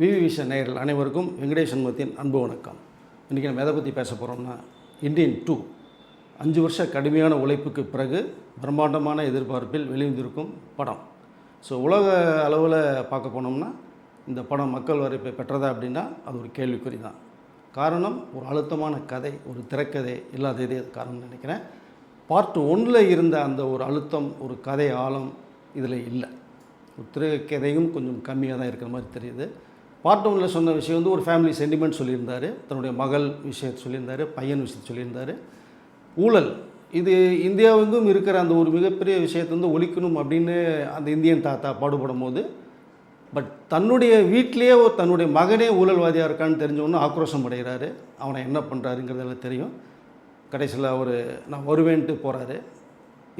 விவி vision நேயர்கள் அனைவருக்கும் வெங்கடேஷ் சண்முகத்தின் அன்பு வணக்கம். இன்றைக்கி நம்ம எதை பற்றி பேச போகிறோம்னா இந்தியன் டூ அஞ்சு வருஷ கடுமையான உழைப்புக்கு பிறகு பிரம்மாண்டமான எதிர்பார்ப்பில் வெளிவந்திருக்கும் படம். ஸோ உலக அளவில் பார்க்க போனோம்னா இந்த படம் மக்கள் வரைப்பை பெற்றதா அப்படின்னா அது ஒரு கேள்விக்குறி தான் காரணம் ஒரு அழுத்தமான கதை ஒரு திரைக்கதை இல்லாத இதே காரணம்னு நினைக்கிறேன். பார்ட் ஒன்றில் இருந்த அந்த ஒரு அழுத்தம் ஒரு கதை ஆழம் இதில் இல்லை. ஒரு திரைக்கதையும் கொஞ்சம் கம்மியாக தான் இருக்கிற மாதிரி தெரியுது. பார்ட் ஒன்றில் சொன்ன விஷயம் வந்து ஒரு ஃபேமிலி சென்டிமெண்ட் சொல்லியிருந்தார். தன்னுடைய மகள் விஷயத்தை சொல்லியிருந்தார் பையன் விஷயத்தை சொல்லியிருந்தார். ஊழல். இது இந்தியாவுங்கும் இருக்கிற அந்த ஒரு மிகப்பெரிய விஷயத்தை வந்து ஒழிக்கணும் அப்படின்னு அந்த இந்தியன் தாத்தா பாடுபடும் போது பட் தன்னுடைய வீட்டிலேயே ஒரு தன்னுடைய மகனே ஊழல்வாதியாக இருக்கான்னு தெரிஞ்சவொன்னே ஆக்ரோஷம் அடைகிறாரு. அவனை என்ன பண்ணுறாருங்கிறதெல்லாம் தெரியும். கடைசியில் அவர் நான் வருவேன்ட்டு போகிறாரு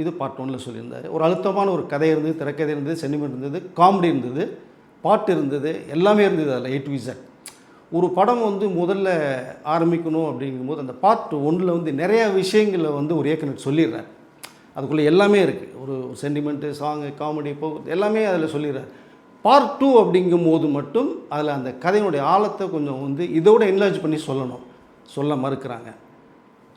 இது பார்ட் ஒன்னில் சொல்லியிருந்தார். ஒரு அழுத்தமான ஒரு கதை இருந்தது திரைக்கதை இருந்தது சென்டிமெண்ட் இருந்தது காமெடி இருந்தது. பாட்டு இருந்தது எல்லாமே இருந்தது அதில் எயிட் இசட் ஒரு படம் வந்து முதல்ல ஆரம்பிக்கணும் அப்படிங்கும்போது அந்த பார்ட் ஒன்றில் வந்து நிறையா விஷயங்களை வந்து ஒரு இயக்குனர் சொல்லிடுறார். அதுக்குள்ளே எல்லாமே இருக்குது ஒரு சென்டிமெண்ட்டு சாங்கு காமெடி இப்போ எல்லாமே அதில் சொல்லிடுறார். பார்ட் டூ அப்படிங்கும்போது மட்டும் அதில் அந்த கதையினுடைய ஆழத்தை கொஞ்சம் வந்து இதோட என்லாஜ் பண்ணி சொல்லணும். சொல்ல மறுக்கிறாங்க.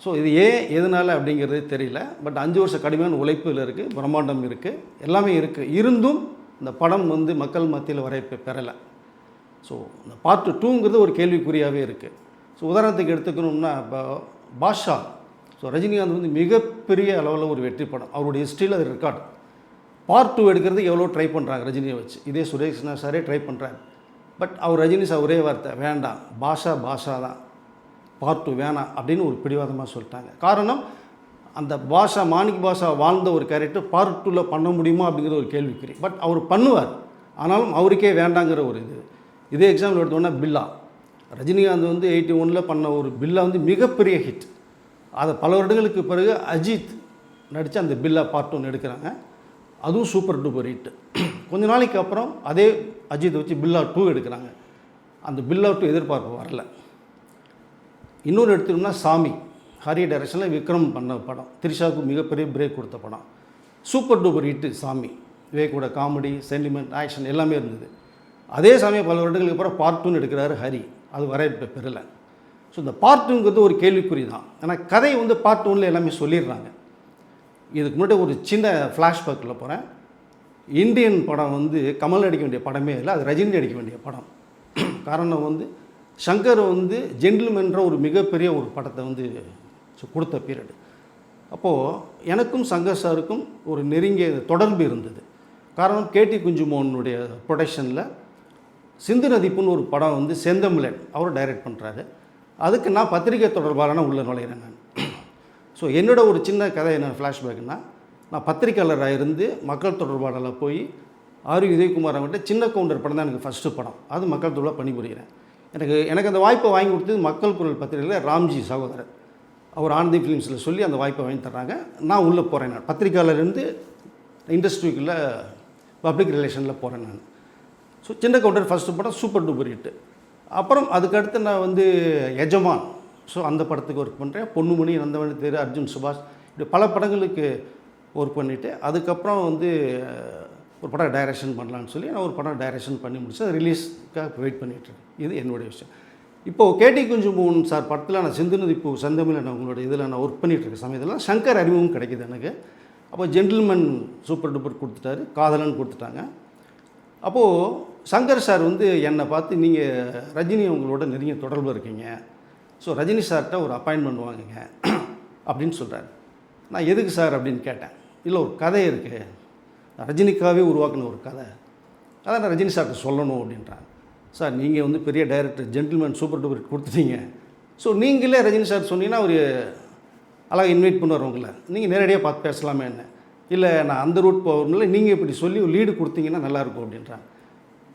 ஸோ இது ஏன் எதனால் அப்படிங்கிறது தெரியல. பட் அஞ்சு வருஷம் கடுமையான உழைப்பில் இருக்குது பிரம்மாண்டம் இருக்குது எல்லாமே இருக்குது இருந்தும் இந்த படம் வந்து மக்கள் மத்தியில் வரவேற்பை பெறலை. ஸோ இந்த பார்ட் டூங்கிறது ஒரு கேள்விக்குறியாகவே இருக்குது ஸோ உதாரணத்துக்கு எடுத்துக்கணும்னா இப்போ பாஷா. ஸோ ரஜினிகாந்த் வந்து மிகப்பெரிய அளவில் ஒரு வெற்றி படம். அவருடைய ஹிஸ்ட்ரியில் அது ரெக்கார்டு பார்ட் டூ எடுக்கிறது எவ்வளோ ட்ரை பண்ணுறாங்க ரஜினியை வச்சு. இதே சுரேஷ்னா சாரே ட்ரை பண்ணுறாரு பட் அவர் ரஜினி சார் ஒரே வார்த்தை வேண்டாம். பாஷா பாஷா தான். பார்ட் டூ வேணாம் அப்படின்னு ஒரு பிடிவாதமாக சொல்லிட்டாங்க. காரணம் அந்த பாஷா மாணிக் பாஷா வாழ்ந்த ஒரு கேரக்டர் பார்ட் டூவில் பண்ண முடியுமா அப்படிங்கிற ஒரு கேள்விக்குறி பட் அவர் பண்ணுவார். ஆனாலும் அவருக்கே வேண்டாங்கிற ஒரு இது. இதே எக்ஸாம்பிள் எடுத்தோன்னா பில்லா. ரஜினிகாந்த் வந்து எயிட்டி ஒனில் பண்ண ஒரு பில்லா வந்து மிகப்பெரிய ஹிட் அதை பல வருடங்களுக்கு பிறகு அஜித் நடித்து அந்த பில்லா பார்ட் ஒன்று எடுக்கிறாங்க. அதுவும் சூப்பர் டூப்பர் ஹிட் கொஞ்ச நாளைக்கு அப்புறம் அதே அஜித்தை வச்சு பில்லா டூ எடுக்கிறாங்க. அந்த பில்லா டூ எதிர்பார்ப்பு வரல. இன்னொரு எடுத்துட்டோம்னா சாமி. ஹரி டைரக்ஷனில் விக்ரம் பண்ண படம். த்ரிஷாவுக்கு மிகப்பெரிய பிரேக் கொடுத்த படம். சூப்பர் டூப்பர் ஹிட்டு சாமி. விவேக்கோட காமெடி சென்டிமெண்ட் ஆக்ஷன் எல்லாமே இருந்தது. அதே சமயம் பல வருடங்களுக்கு அப்புறம் பார்ட் டூன்னு எடுக்கிறாரு ஹரி. அது வரவேற்பை பெறலை. ஸோ இந்த பார்ட் டூங்கிறது ஒரு கேள்விக்குறி தான். ஏன்னா கதை வந்து பார்ட் ஒன்றில் எல்லாமே சொல்லிடுறாங்க. இதுக்கு முன்னாடி ஒரு சின்ன ஃப்ளாஷ்பேக்கில் போகிறேன் இந்தியன் படம் வந்து கமல் நடிக்க வேண்டிய படமே இல்லை அது ரஜினி நடிக்க வேண்டிய படம். காரணம் வந்து சங்கர் வந்து ஜென்டில்மென்ற ஒரு மிகப்பெரிய ஒரு படத்தை வந்து ஸோ கொடுத்த பீரியடு அப்போது எனக்கும் சங்கர் சாருக்கும் ஒரு நெருங்கிய தொடர்பு இருந்தது. காரணம் கேடி குஞ்சுமோனுடைய ப்ரொடக்ஷனில் சிந்து நதிப்புன்னு ஒரு படம் வந்து செந்தமிழன் அவர் டைரக்ட் பண்ணுறாரு அதுக்கு நான் பத்திரிகை தொடர்பாளன உள்ள நுழைகிறேன் நான். ஸோ என்னோட ஒரு சின்ன கதை என்ன ஃப்ளாஷ்பேக்னா நான் பத்திரிக்கையாளராக இருந்து மக்கள் தொடர்பாளரில் போய் ஆர் உதயகுமார் அவங்கள்ட்ட சின்ன கவுண்டர் படம் தான் எனக்கு ஃபஸ்ட்டு படம். அது மக்கள் தொடர்பாக பணிபுரிகிறேன். எனக்கு எனக்கு அந்த வாய்ப்பை வாங்கி கொடுத்தது மக்கள் குரல் பத்திரிகையில் ராம்ஜி சகோதரர். அவர் ஆனந்தி ஃபிலிம்ஸில் சொல்லி அந்த வாய்ப்பை வாங்கி தர்றாங்க. நான் உள்ளே போகிறேன் நான். பத்திரிக்கையிலேருந்து இண்டஸ்ட்ரிக்குள்ளே பப்ளிக் ரிலேஷனில் போகிறேன் நான். ஸோ சின்ன கவுண்டர் ஃபஸ்ட்டு படம் சூப்பர் டூப்பர் ஹிட்டு அப்புறம் அதுக்கடுத்து நான் வந்து எஜமான். ஸோ அந்த படத்துக்கு ஒர்க் பண்ணுறேன். பொன்னுமணி நந்தவனி தேர் அர்ஜுன் சுபாஷ் இப்படி பல படங்களுக்கு ஒர்க் பண்ணிவிட்டு அதுக்கப்புறம் வந்து ஒரு படம் டைரக்ஷன் பண்ணலான்னு சொல்லி நான் ஒரு படம் டைரக்ஷன் பண்ணி முடிச்சு ரிலீஸ்க்காக வெயிட் பண்ணிகிட்ருக்கேன் இது என்னுடைய விஷயம். இப்போது கேடி குஞ்சுமோகன் சார் படத்தில் நான் சிந்துநதி இப்போ செந்தமிழ் நான் உங்களோட இதில் நான் ஒர்க் பண்ணிகிட்ருக்க சமயத்தில் சங்கர் அறிமுகம் கிடைக்குது எனக்கு. அப்போ ஜென்டில்மேன் சூப்பர் டூப்பர் கொடுத்துட்டாரு காதலன் கொடுத்துட்டாங்க. அப்போது சங்கர் சார் வந்து என்னை பார்த்து நீங்கள் ரஜினி உங்களோட நெருங்கிய தொடர்பு இருக்கீங்க. ஸோ ரஜினி சார்கிட்ட ஒரு அப்பாயின்மெண்ட் வாங்குங்க. அப்படின்னு சொல்கிறாரு நான் எதுக்கு சார்? அப்படின்னு கேட்டேன். இல்லை ஒரு கதை இருக்குது ரஜினிக்காகவே உருவாக்கின ஒரு கதை. அதை நான் ரஜினி சார்கிட்ட சொல்லணும் அப்படின்றாங்க. சார் நீங்கள் வந்து பெரிய டைரக்டர் ஜென்டில்மேன் சூப்பர் டூப்பர் கொடுத்துட்டீங்க. ஸோ நீங்களே ரஜினி சார் சொன்னீங்கன்னா அவர் அழகாக இன்வைட் பண்ணுவார் உங்களை. நீங்கள் நேரடியாக பார்த்து பேசலாமே என்ன? இல்லை நான் அந்த ரூட் போகணும்ல நீங்கள் இப்படி சொல்லி ஒரு லீடு கொடுத்தீங்கன்னா நல்லாயிருக்கும் அப்படின்றாங்க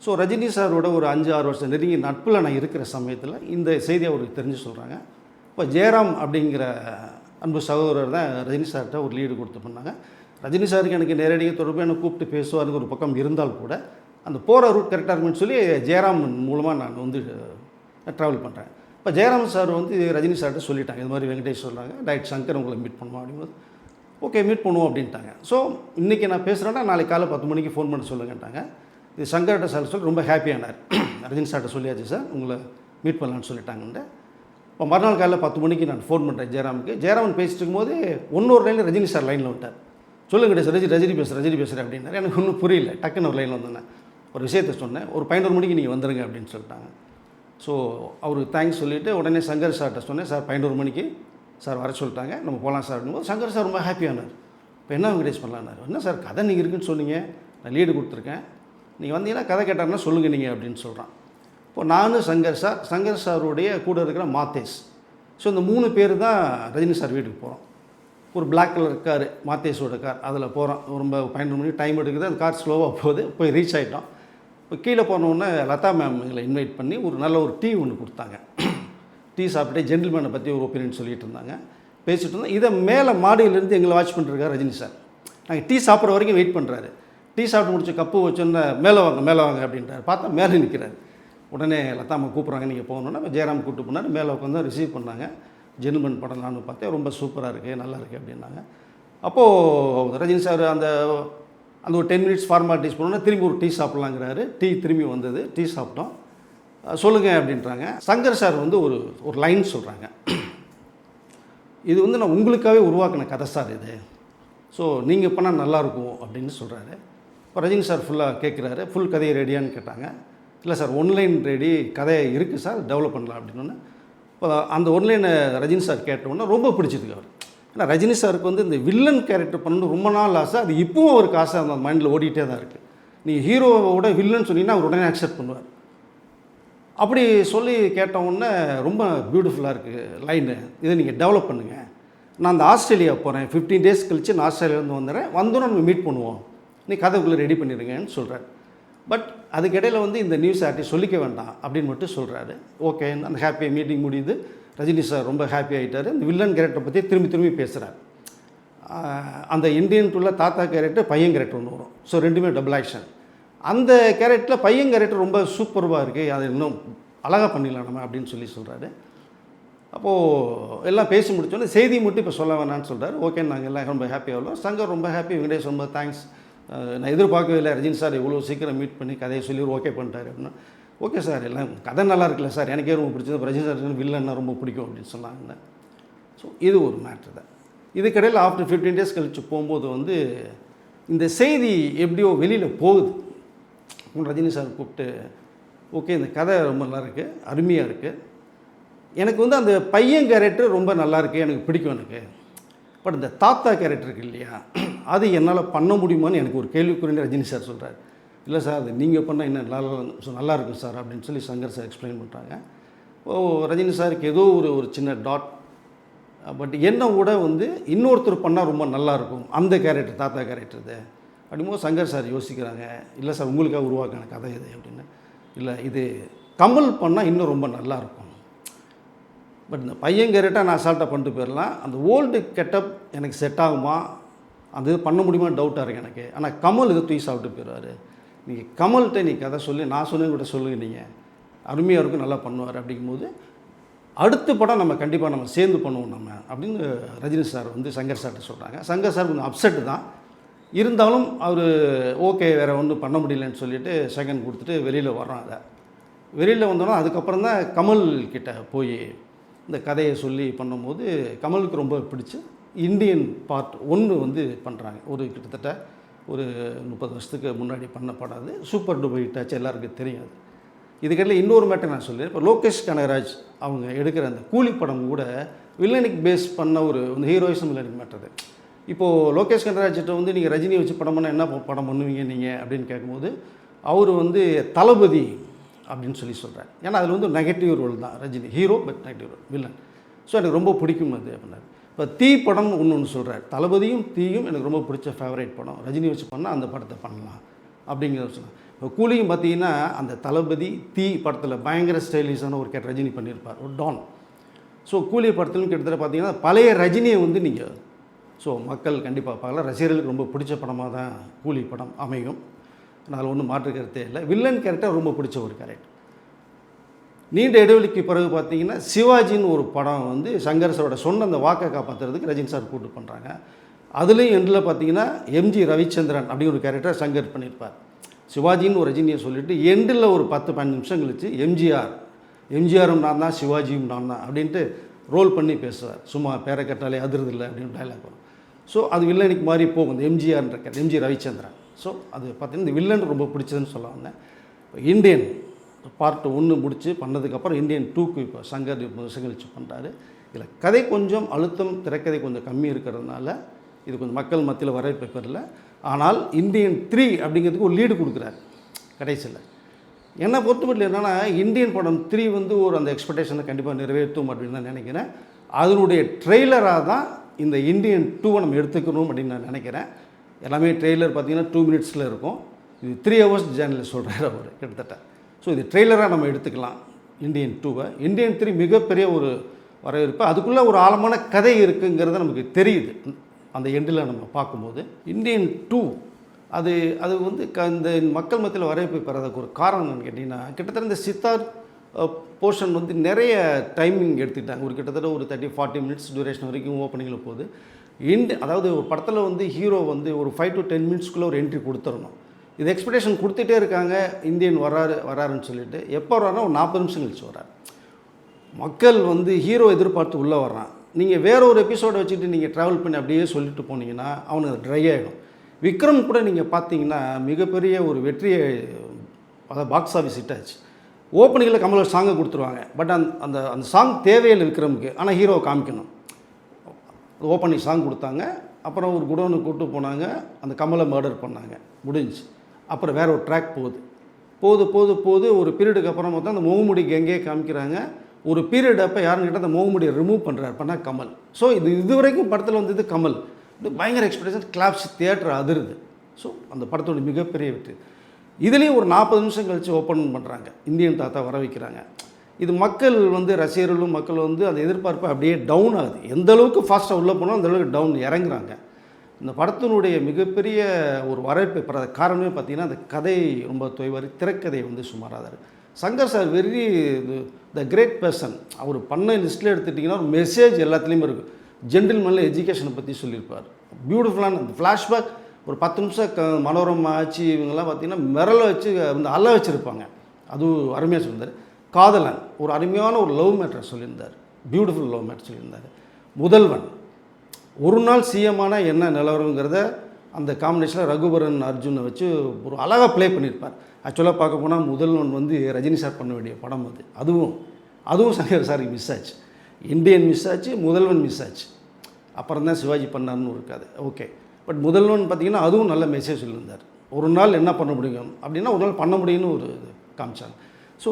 ஸோ ரஜினி சாரோட ஒரு அஞ்சு ஆறு வருஷம் நெருங்கிய நட்பில் நான் இருக்கிற சமயத்தில் இந்த செய்தி அவருக்கு தெரிஞ்சு சொல்கிறாங்க இப்போ ஜெயராம் அப்படிங்கிற அன்பு சகோதரர் தான் ரஜினி சார்கிட்ட ஒரு லீடு கொடுத்து பண்ணாங்க. ரஜினி சாருக்கு எனக்கு நேரடியாக தொடர்பு என்னை கூப்பிட்டு பேசுவாருங்க ஒரு பக்கம் இருந்தால் கூட அந்த போகிற ரூட் கரெக்டாக இருக்குன்னு சொல்லி ஜெயராம் மூலமாக நான் வந்து ட்ராவல் பண்ணுறேன் இப்போ ஜெயராம் சார் வந்து ரஜினி சார்கிட்ட சொல்லிட்டாங்க. இது மாதிரி வெங்கடேஷ் சொல்கிறாங்க டைரக்ட் சங்கர் உங்களை மீட் பண்ணுவோம் அப்படிங்கும்போது ஓகே மீட் பண்ணுவோம் அப்படின்ட்டாங்க. ஸோ இன்றைக்கி நான் பேசுகிறேன்னா நாளைக்கு காலை பத்து மணிக்கு ஃபோன் பண்ண சொல்லுங்கட்டாங்க இது சங்கர்கிட்ட சார் சொல்லி ரொம்ப ஹாப்பியானார் ரஜினி சார்கிட்ட சொல்லியாச்சு சார் உங்களை மீட் பண்ணலான்னு சொல்லிட்டாங்கன்ட்டு. இப்போ மறுநாள் காலையில் பத்து மணிக்கு நான் ஃபோன் பண்ணுறேன் ஜெயராமுக்கு. ஜெயராமன் பேசிட்டு இருக்கும்போது ஒன்னொரு லைனில் ரஜினி சார் லைனில் விட்டார் சொல்லுங்க சார் ரஜினி ரஜினி பேசுகிறேன் ரஜினி பேசுகிறேன் அப்படின்னாரு. எனக்கு ஒன்றும் புரியல. டக்குன்னு ஒரு லைனில் வந்தேன் ஒரு விஷயத்த சொன்னேன். ஒரு பதினோரு மணிக்கு நீங்கள் வந்துடுங்க அப்படின்னு சொல்லிட்டாங்க. ஸோ அவருக்கு தேங்க்ஸ் சொல்லிவிட்டு உடனே சங்கர் சார்கிட்ட சொன்னேன். சார் பதினோரு மணிக்கு சார் வர சொல்லிட்டாங்க. நம்ம போகலாம் சார். அப்படிங்கும்போது சங்கர் சார் ரொம்ப ஹாப்பியானார் இப்போ என்ன வெங்கடேஷ் பண்ணலான்னாரு என்ன சார் கதை நீங்கள் இருக்குன்னு சொன்னீங்க. நான் லீடு கொடுத்துருக்கேன். நீங்கள் வந்தீங்கன்னா கதை கேட்டார்னா சொல்லுங்கள் நீங்கள் அப்படின்னு சொல்கிறான் இப்போ நானும் சங்கர் சார் சங்கர் சாருடைய கூட இருக்கிற மாத்தேஷ். ஸோ இந்த மூணு பேர் தான் ரஜினி சார் வீட்டுக்கு போகிறோம் ஒரு பிளாக் கலர் கார் மாத்தேஷோட கார் அதில் போகிறோம் ரொம்ப பன்னெண்டு மணிக்கு டைம் எடுக்குது. அந்த கார் ஸ்லோவாக போகுது. போய் ரீச் ஆகிட்டோம் கீழே போனோடனே லதா மேம் எங்களை இன்வைட் பண்ணி ஒரு நல்ல ஒரு டீ ஒன்று கொடுத்தாங்க. டீ சாப்பிட்டு ஜென்டில்மேனை பற்றி ஒரு ஒப்பீனியன் சொல்லிட்டு இருந்தாங்க. பேசிகிட்டு இருந்தோம். இதை மேலே மாடியிலேருந்து எங்களை வாட்ச் பண்ணிருக்காரு ரஜினி சார் நாங்கள் டீ சாப்பிட்ற வரைக்கும் வெயிட் பண்ணுறாரு டீ சாப்பிட்டு முடிச்ச கப்பு வச்சோன்னே மேலே வாங்க மேலே வாங்க அப்படின்றாரு. பார்த்தா மேலே நிற்கிறாரு உடனே லதாமா கூப்பிட்றாங்க நீங்கள் போகணுன்னா ஜெயராம் கூப்பிட்டு போனார். மேலே உட்காந்து ரிசீவ் பண்ணாங்க. ஜென்மன் படம் நான் பார்த்தேன். ரொம்ப சூப்பராக இருக்குது நல்லா இருக்குது அப்படின்னாங்க. அப்போது ரஜினி சார் அந்த அந்த ஒரு டென் மினிட்ஸ் ஃபார்மாலிட்டிஸ் பண்ணோன்னா திரும்பி ஒரு டீ சாப்பிட்லாங்கிறாரு. டீ திரும்பி வந்தது. டீ சாப்பிட்டோம். சொல்லுங்கள் அப்படின்றாங்க. சங்கர் சார் வந்து ஒரு ஒரு லைன் சொல்கிறாங்க இது வந்து நான் உங்களுக்காகவே உருவாக்கின கதை சார் இது. ஸோ நீங்கள் பண்ணால் நல்லாயிருக்கும் அப்படின்னு சொல்கிறாரு இப்போ ரஜினி சார் ஃபுல்லாக கேட்குறாரு ஃபுல் கதையை ரெடியான்னு கேட்டாங்க. இல்லை சார் ஒன்லைன் ரெடி கதை இருக்குது சார் டெவலப் பண்ணலாம் அப்படின்னு இப்போ அந்த ஒன்லைனை ரஜினி சார் கேட்டவுடனே ரொம்ப பிடிச்சதுக்கு அவர். ஏன்னா ரஜினி சாருக்கு வந்து இந்த வில்லன் கேரக்டர் பண்ணணும் ரொம்ப நாள் ஆசை. அது இப்பவும் அவருக்கு ஆசை அந்த மைண்டில் ஓடிட்டே தான் இருக்குது நீங்கள் ஹீரோவோட வில்லன் சொன்னீங்கன்னா அவர் உடனே அக்செப்ட் பண்ணுவார். அப்படி சொல்லி கேட்டவுடனே ரொம்ப பியூட்டிஃபுல்லாக இருக்குது லைனு இதை நீங்கள் டெவலப் பண்ணுங்கள் நான் அந்த ஆஸ்திரேலியா போகிறேன் ஃபிஃப்டீன் டேஸ் கழித்து நான் ஆஸ்திரேலியாவிலேருந்து வந்துடுறேன். வந்தோன்னே நம்ம மீட் பண்ணுவோம். நீ கதைக்குள்ளே ரெடி பண்ணிடுங்கன்னு சொல்கிறார் பட் அதுக்கிடையில் வந்து இந்த நியூஸ் யார்ட்டையும் சொல்லிக்க வேண்டாம் அப்படின்னு மட்டும் சொல்கிறாரு ஓகே அந்த ஹாப்பி மீட்டிங் முடியுது. ரஜினி சார் ரொம்ப ஹாப்பி ஆகிட்டார் இந்த வில்லன் கேரக்டரை பற்றி திரும்பி திரும்பி பேசுகிறார் அந்த இந்தியன் டூவில் தாத்தா கேரக்டர் பையன் கேரக்டர் ஒன்று வரும். ஸோ ரெண்டுமே டபுள் ஆக்ஷன் அந்த கேரக்டரில் பையன் கேரக்டர் ரொம்ப சூப்பர்வாக இருக்குது அதை இன்னும் அழகாக பண்ணிடலாம் நம்ம அப்படின்னு சொல்லி சொல்கிறாரு அப்போது எல்லாம் பேசி முடிச்சோன்னே செய்தி மட்டும் இப்போ சொல்ல வேணாம்னு சொல்கிறார் ஓகே நாங்கள் எல்லாம் ரொம்ப ஹாப்பியாக உள்ளோம். சங்கர் ரொம்ப ஹாப்பி வெங்கடேஷ் ரொம்ப தேங்க்ஸ் நான் எதிர்பார்க்கவே இல்லை. ரஜினி சார் இவ்வளோ சீக்கிரம் மீட் பண்ணி கதையை சொல்லி ஓகே பண்ணிட்டாரு அப்படின்னா. ஓகே சார் எல்லாம் கதை நல்லா இருக்குல்ல சார் எனக்கே ரொம்ப பிடிச்சது. ரஜினி சார் வில்லன்னா ரொம்ப பிடிக்கும் அப்படின்னு சொன்னாங்க. ஸோ இது ஒரு மேட்ரு தான். இதுக்கடையில் ஆஃப்டர் ஃபிஃப்டீன் டேஸ் கழித்து போகும்போது வந்து இந்த செய்தி எப்படியோ வெளியில் போகுது. ரஜினி சார் கூப்பிட்டு ஓகே இந்த கதை ரொம்ப நல்லா இருக்குது அருமையாக இருக்குது எனக்கு வந்து அந்த பையன் கேரக்டர் ரொம்ப நல்லாயிருக்கு எனக்கு பிடிக்கும் எனக்கு. பட் இந்த தாத்தா கேரக்டர் இருக்கு இல்லையா அது என்னால் பண்ண முடியுமான்னு எனக்கு ஒரு கேள்விக்குறின்னு ரஜினி சார் சொல்கிறார் இல்லை சார் அது நீங்கள் பண்ணால் என்ன? நல்லா நல்லா இருக்கும் சார் அப்படின்னு சொல்லி சங்கர் சார் எக்ஸ்பிளைன் பண்ணுறாங்க ஓ ரஜினி சாருக்கு ஏதோ ஒரு ஒரு சின்ன டாட் பட் என்ன கூட வந்து இன்னொருத்தர் பண்ணால் ரொம்ப நல்லாயிருக்கும். அந்த கேரக்டர் தாத்தா கேரக்டர் இது. அப்படிங்கும்போது சங்கர் சார் யோசிக்கிறாங்க. இல்லை சார் உங்களுக்காக உருவாக்கின கதை இது அப்படின்னு. இல்லை இது கமல் பண்ணால் இன்னும் ரொம்ப நல்லாயிருக்கும். பட் இந்த பையன் கேரக்டாக நான் அசால்ட்டாக பண்ணிட்டு போயிடலாம். அந்த ஓல்டு கெட்டப் எனக்கு செட் ஆகுமா? அந்த இது பண்ண முடியுமா டவுட்டாக இருக்குது எனக்கு. ஆனால் கமல் இதை தூய் சாப்பிட்டு போயிடுவார். நீங்கள் கமல்கிட்ட நீ கதை சொல்லி நான் சொன்னேன் கூட சொல்லுங்க நீங்கள் அருமையாக இருக்கும் நல்லா பண்ணுவார் அப்படிங்கும்போது அடுத்த படம் நம்ம கண்டிப்பாக நம்ம சேர்ந்து பண்ணுவோம் நம்ம அப்படின்னு ரஜினி சார் வந்து சங்கர் சார்கிட்ட சொல்கிறாங்க சங்கர் சார் கொஞ்சம் அப்செட்டு தான். இருந்தாலும் அவர் ஓகே வேறு ஒன்றும் பண்ண முடியலன்னு சொல்லிட்டு செகண்ட் கொடுத்துட்டு வெளியில் வர்றோம் அதை. வெளியில் வந்தோன்னா அதுக்கப்புறம் தான் கமல் கிட்ட போய் இந்த கதையை சொல்லி பண்ணும்போது கமலுக்கு ரொம்ப பிடிச்சி இந்தியன் பார்ட் ஒன்று வந்து பண்ணுறாங்க ஒரு கிட்டத்தட்ட ஒரு முப்பது வருஷத்துக்கு முன்னாடி பண்ண சூப்பர் டூபர் ஹிட்டாச்சு எல்லாருக்கும் தெரியும் அது. இன்னொரு மேட்டர் நான் சொல்லிடுறேன் இப்போ லோகேஷ் கனகராஜ் அவங்க எடுக்கிற அந்த கூலி படம் கூட வில்லனிக் பேஸ் பண்ண ஒரு இந்த ஹீரோயிசம் வில்லனிக் மேட்டர் இப்போது லோகேஷ் கனகராஜ்கிட்ட வந்து நீங்கள் ரஜினி வச்சு படம் பண்ணால் என்ன படம் பண்ணுவீங்க நீங்கள் அப்படின்னு கேட்கும்போது அவர் வந்து தளபதி அப்படின்னு சொல்லி சொல்கிறார் ஏன்னா அதில் வந்து நெகட்டிவ் ரோல் தான் Rajini. Hero but negative role villain so எனக்கு ரொம்ப பிடிக்கும் அது அப்படின்னாரு. இப்போ தீ படம் ஒன்று ஒன்று சொல்கிறார் தளபதியும் தீயும் எனக்கு ரொம்ப பிடிச்ச ஃபேவரேட் படம். ரஜினி வச்சு பண்ணால் அந்த படத்தை பண்ணலாம். அப்படிங்கிற சொன்னார் இப்போ கூலியும் பார்த்தீங்கன்னா அந்த தளபதி தீ படத்தில் பயங்கர ஸ்டைலிஷான ஒரு கேட் ரஜினி பண்ணியிருப்பார். ஒரு டான். ஸோ கூலி படத்திலும் கிட்டத்தட்ட பார்த்தீங்கன்னா பழைய ரஜினியை வந்து நீங்கள் ஸோ மக்கள் கண்டிப்பாக பார்க்கலாம். ரசிகர்களுக்கு ரொம்ப பிடிச்ச படமாக தான் கூலி படம் அமையும். அதில் ஒன்றும் மாற்று கருத்தே இல்லை. வில்லன் கேரக்டர் ரொம்ப பிடிச்ச ஒரு கேரக்டர் நீண்ட இடைவெளிக்கு பிறகு பார்த்தீங்கன்னா சிவாஜின்னு ஒரு படம் வந்து சங்கர் சாரோட சொன்ன அந்த வாக்கை காப்பாற்றுறதுக்கு ரஜினி சார் கூட்டு பண்ணுறாங்க அதுலேயும் எண்டில் பார்த்தீங்கன்னா எம்ஜி ரவிச்சந்திரன் அப்படின்னு ஒரு கேரக்டர் சங்கர் பண்ணியிருப்பார். சிவாஜின்னு ஒரு ரஜினியை சொல்லிட்டு எண்டில் ஒரு பத்து பதினஞ்சு நிமிஷம் கழிச்சு எம்ஜிஆர் எம்ஜிஆரும் நான் தான் சிவாஜியும் நான் தான் அப்படின்ட்டு ரோல் பண்ணி பேசுவார். சும்மா பேரை கட்டாலே அதிர்தில்லை அப்படின்னு டைலாக் வரும். ஸோ அது வில்லனுக்கு மாதிரி போகும். இந்த எம்ஜிஆர்ன்ற எம்ஜி ரவிச்சந்திரன். ஸோ அது பார்த்தீங்கன்னா இந்த வில்லன் ரொம்ப பிடிச்சதுன்னு சொல்ல வந்தேன். இப்போ இந்தியன் பார்ட் ஒன்று முடித்து பண்ணதுக்கப்புறம் இந்தியன் டூக்கு இப்போ சங்கர் சங்கரிச்சு பண்ணுறாரு இதில் கதை கொஞ்சம் அழுத்தம் திரைக்கதை கொஞ்சம் கம்மி இருக்கிறதுனால இது கொஞ்சம் மக்கள் மத்தியில் வரவேற்பை பெறல. ஆனால் இந்தியன் த்ரீ அப்படிங்கிறதுக்கு ஒரு லீடு கொடுக்குறாரு கடைசியில். என்னை பொறுத்தமட்டில் என்னென்னா இந்தியன் படம் த்ரீ வந்து ஒரு அந்த எக்ஸ்பெக்டேஷனை கண்டிப்பாக நிறைவேற்றும் அப்படின்னு நான் நினைக்கிறேன். அதனுடைய ட்ரெய்லராக தான் இந்த இந்தியன் டூவை நம்ம எடுத்துக்கணும் அப்படின்னு நான் நினைக்கிறேன். எல்லாமே ட்ரெய்லர் பார்த்திங்கன்னா டூ மினிட்ஸில் இருக்கும். இது த்ரீ ஹவர்ஸ் ஜேர்னலில் சொல்கிறார் அவர் கிட்டத்தட்ட. ஸோ இது ட்ரெய்லராக நம்ம எடுத்துக்கலாம். இண்டியன் டூவை இண்டியன் த்ரீ மிகப்பெரிய ஒரு வரவேற்பு. அதுக்குள்ளே ஒரு ஆழமான கதை இருக்குங்கிறது நமக்கு தெரியுது. அந்த எண்டில் நம்ம பார்க்கும்போது. இந்தியன் டூ அது அது வந்து க இந்த மக்கள் மத்தியில் வரவேற்பு பெறதுக்கு ஒரு காரணம் என்னன்னு கேட்டிங்கன்னா கிட்டத்தட்ட இந்த சித்தார் போர்ஷன் வந்து நிறைய டைமிங் எடுத்துக்கிட்டாங்க. ஒரு கிட்டத்தட்ட ஒரு தேர்ட்டி ஃபார்ட்டி மினிட்ஸ் டியூரேஷன் வரைக்கும் ஓப்பனிங்கில் போகுது. இண்ட் அதாவது ஒரு படத்தில் வந்து ஹீரோ வந்து ஒரு ஃபைவ் டு டென் மினிட்ஸ்க்குள்ளே ஒரு என்ட்ரி கொடுத்துடணும். இது எக்ஸ்பெக்டேஷன் கொடுத்துட்டே இருக்காங்க இந்தியன் வராரு வராருன்னு சொல்லிட்டு. எப்போ வர்றாருன்னா ஒரு நாற்பது நிமிஷம் கழிச்சு வர்றாரு மக்கள் வந்து ஹீரோ எதிர்பார்த்து உள்ளே வர்றான். நீங்கள் வேற ஒரு எபிசோடை வச்சுட்டு நீங்கள் ட்ராவல் பண்ணி அப்படியே சொல்லிட்டு போனீங்கன்னா அவனுக்கு ட்ரை ஆகிடும் விக்ரம் கூட நீங்கள் பார்த்தீங்கன்னா மிகப்பெரிய ஒரு வெற்றியை அதாவது பாக்ஸ் ஆஃபீஸ் ஹிட் ஆச்சு. ஓப்பனிங்கில் கமல் சாங்கை கொடுத்துருவாங்க. பட் அந்த அந்த அந்த சாங் தேவையில்லை விக்ரமுக்கு. ஆனால் ஹீரோவை காமிக்கணும். ஓப்பனிங் சாங் கொடுத்தாங்க. அப்புறம் ஒரு குடோனுக்கு கூப்பிட்டு போனாங்க. அந்த கமலை மர்டர் பண்ணாங்க. முடிஞ்சு அப்புறம் வேற ஒரு ட்ராக் போகுது. போது போது போகுது ஒரு பீரியடுக்கு அப்புறம் பார்த்தா அந்த முகமுடி கெங்கே காமிக்கிறாங்க. ஒரு பீரியட் அப்போ யாருன்னு கேட்டால் அந்த முகமுடியை ரிமூவ் பண்ணுறாரு பண்ணால் கமல்? ஸோ இது இது வரைக்கும் படத்தில் வந்தது கமல். இது பயங்கர எக்ஸ்பீரியன்ஸ் கிளாப்ஸ் தியேட்டர் அதிருது. ஸோ அந்த படத்தோட மிகப்பெரிய வெற்றி. இதுலேயும் ஒரு நாற்பது நிமிஷம் கழித்து ஓப்பன் பண்ணுறாங்க இந்தியன் தாத்தா வர வைக்கிறாங்க. இது மக்கள் வந்து ரசிகர்களும் மக்கள் வந்து அந்த எதிர்பார்ப்பு அப்படியே டவுன் ஆகுது. எந்த அளவுக்கு ஃபாஸ்ட்டாக உள்ளே போனால் அந்த அளவுக்கு டவுன் இறங்குறாங்க. இந்த படத்தினுடைய மிகப்பெரிய ஒரு வரவேற்பு காரணமே பார்த்தீங்கன்னா அந்த கதை ரொம்ப தொய்வாரி திரைக்கதை வந்து சுமாராதார் Shankar sir very the great person அவர் பண்ண லிஸ்ட்டில் எடுத்துட்டிங்கன்னா ஒரு மெசேஜ் எல்லாத்துலேயுமே இருக்கும் ஜென்டில்மேனில் எஜுகேஷனை பற்றி சொல்லியிருப்பார். பியூட்டிஃபுல்லான அந்த ஃப்ளாஷ்பேக் ஒரு பத்து நிமிஷம் க மனோரமா ஆச்சு இவங்கெல்லாம் பார்த்தீங்கன்னா மிரலை வச்சு வந்து அல்ல வச்சுருப்பாங்க. அது அருமையாக சொல்லியிருந்தார். காதலன் ஒரு அருமையான ஒரு லவ் மேட்டர் சொல்லியிருந்தார். பியூட்டிஃபுல் லவ் மேட்டர் சொல்லியிருந்தார். முதல்வன் ஒரு நாள் சிஎம்மான என்ன நிலவரங்கிறத அந்த காம்பினேஷனில் ரகுபரன் அர்ஜுனை வச்சு ஒரு அழகாக ப்ளே பண்ணியிருப்பார் ஆக்சுவலாக பார்க்க போனால் முதல் ஒன் வந்து ரஜினி சார் பண்ண வேண்டிய படம் அது. அதுவும் அதுவும் சங்கர் சாருக்கு மிஸ் ஆச்சு. இந்தியன் மிஸ் ஆச்சு முதல்வன் மிஸ் ஆச்சு. அப்புறம் தான் சிவாஜி பண்ணார்னு இருக்காது ஓகே பட் முதல்வன் பார்த்திங்கன்னா அதுவும் நல்ல மெசேஜ் சொல்லியிருந்தார். ஒரு நாள் என்ன பண்ண முடியும்? அப்படின்னா ஒரு நாள் பண்ண முடியும்னு ஒரு இது காமிச்சாங்க. ஸோ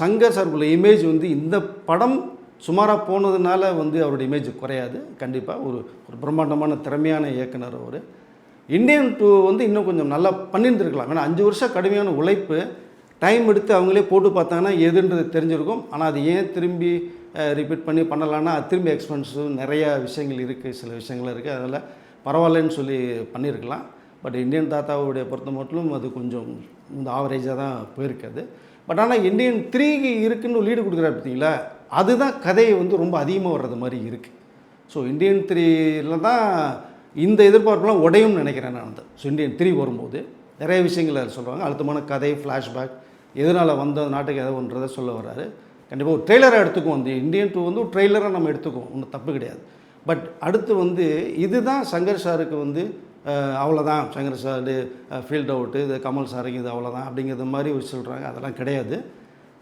சங்கர் சாருக்குள்ள இமேஜ் வந்து இந்த படம் சுமாராக போனதுனால வந்து அவருடைய இமேஜ் குறையாது. கண்டிப்பாக ஒரு ஒரு பிரம்மாண்டமான திறமையான இயக்குனர் அவர். இந்தியன் டூ வந்து இன்னும் கொஞ்சம் நல்லா பண்ணியிருந்துருக்கலாம். ஏன்னா அஞ்சு வருஷம் கடுமையான உழைப்பு. டைம் எடுத்து அவங்களே போட்டு பார்த்தாங்கன்னா எதுன்றது தெரிஞ்சிருக்கும். ஆனால் அது ஏன் திரும்பி ரிப்பீட் பண்ணி பண்ணலான்னா அது திரும்பி எக்ஸ்பென்ஸும் நிறையா விஷயங்கள் இருக்குது சில விஷயங்கள் இருக்குது அதனால் பரவாயில்லன்னு சொல்லி பண்ணியிருக்கலாம். பட் இந்தியன் தாத்தாவுடைய பொறுத்த மட்டும் அது கொஞ்சம் இந்த ஆவரேஜாக தான் போயிருக்காது பட் ஆனால் இந்தியன் த்ரீக்கு இருக்குன்னு லீடு கொடுக்குறாரு பார்த்தீங்களா? அதுதான் கதையை வந்து ரொம்ப அதிகமாக வர்றது மாதிரி இருக்குது ஸோ இந்தியன் த்ரீயில் தான் இந்த எதிர்பார்ப்புலாம் உடையும்னு நினைக்கிறேன் நான் வந்து. ஸோ இந்தியன் த்ரீ வரும்போது நிறைய விஷயங்கள் அதில் சொல்கிறாங்க அழுத்தமான கதை ஃப்ளாஷ்பேக் எதனால் வந்த நாட்டுக்கு எதோன்றதை சொல்ல வர்றாரு. கண்டிப்பாக ஒரு ட்ரெய்லராக எடுத்துக்குவோம். இந்த இந்தியன் டூ வந்து ஒரு ட்ரெய்லராக நம்ம எடுத்துக்குவோம். ஒன்றும் தப்பு கிடையாது. பட் அடுத்து வந்து இதுதான் சங்கர் சாருக்கு வந்து அவ்வளோதான் சங்கர் சார் ஃபீல்ட் அவுட்டு இது கமல் சாருக்கு இது அவ்வளோதான் அப்படிங்கிறது மாதிரி சொல்கிறாங்க அதெல்லாம் கிடையாது.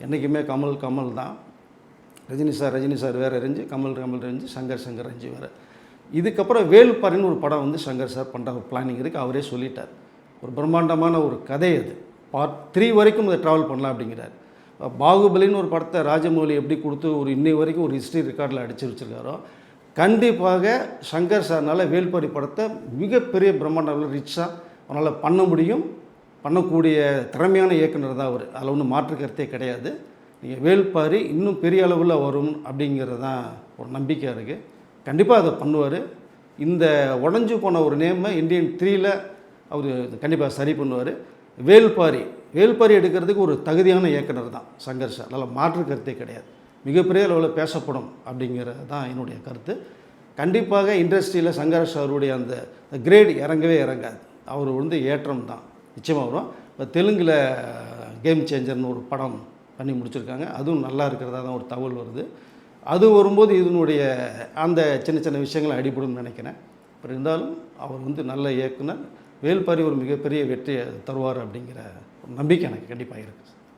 என்றைக்குமே கமல் கமல் தான் ரஜினி சார் ரஜினி சார் வேறு range Kamal Kamal range Shankar Shankar range வேறு. இதுக்கப்புறம் வேலுப்பாரின்னு ஒரு படம் வந்து சங்கர் சார் பண்ணுற ஒரு பிளானிங் இருக்குது அவரே சொல்லிட்டார். ஒரு பிரம்மாண்டமான ஒரு கதை அது. பார்ட் த்ரீ வரைக்கும் அதை ட்ராவல் பண்ணலாம் அப்படிங்கிறார். பாகுபலின்னு ஒரு படத்தை ராஜமௌலி எப்படி கொடுத்து ஒரு இன்னை வரைக்கும் ஒரு ஹிஸ்ட்ரி ரெக்கார்டில் அடிச்சு வச்சுருக்காரோ கண்டிப்பாக சங்கர் சார்னால் வேல்பாரி படத்தை மிகப்பெரிய பிரம்மாண்டம் ரிச்சாக அவனால் பண்ண முடியும். பண்ணக்கூடிய திறமையான இயக்குனர் தான் அவர். அதில் ஒன்றும் மாற்று கருத்தே கிடையாது. நீங்கள் வேள்பாரி இன்னும் பெரிய அளவில் வரும் அப்படிங்கிறது தான் ஒரு நம்பிக்கை இருக்குது கண்டிப்பாக அதை பண்ணுவார். இந்த உடஞ்சி போன ஒரு நேமை இந்தியன் த்ரீயில் அவர் கண்டிப்பாக சரி பண்ணுவார். வேல்பாரி வேல்பாரி எடுக்கிறதுக்கு ஒரு தகுதியான இயக்குனர் தான் சங்கர்ஷா நல்ல அதில் மாற்று கருத்தே கிடையாது. மிகப்பெரிய அளவில் பேசப்படும் அப்படிங்கிறது தான் என்னுடைய கருத்து. கண்டிப்பாக இண்டஸ்ட்ரியில் சங்கர் அவருடைய அந்த கிரேட் இறங்கவே இறங்காது. அவர் வந்து ஏற்றம் தான். நிச்சயமாக வரும். இப்போ தெலுங்கில் கேம் சேஞ்சர்னு ஒரு படம் பண்ணி முடிச்சிருக்காங்க. அதுவும் நல்லா இருக்கிறதா தான் ஒரு தகவல் வருது. அது வரும்போது இதனுடைய அந்த சின்ன சின்ன விஷயங்களை அடிபடும்னு நினைக்கிறேன். அப்புறம் இருந்தாலும் அவர் வந்து நல்ல இயக்குனர். வேல்பாரி ஒரு மிகப்பெரிய வெற்றியை தருவார் அப்படிங்கிற ஒரு நம்பிக்கை எனக்கு கண்டிப்பாக இருக்குது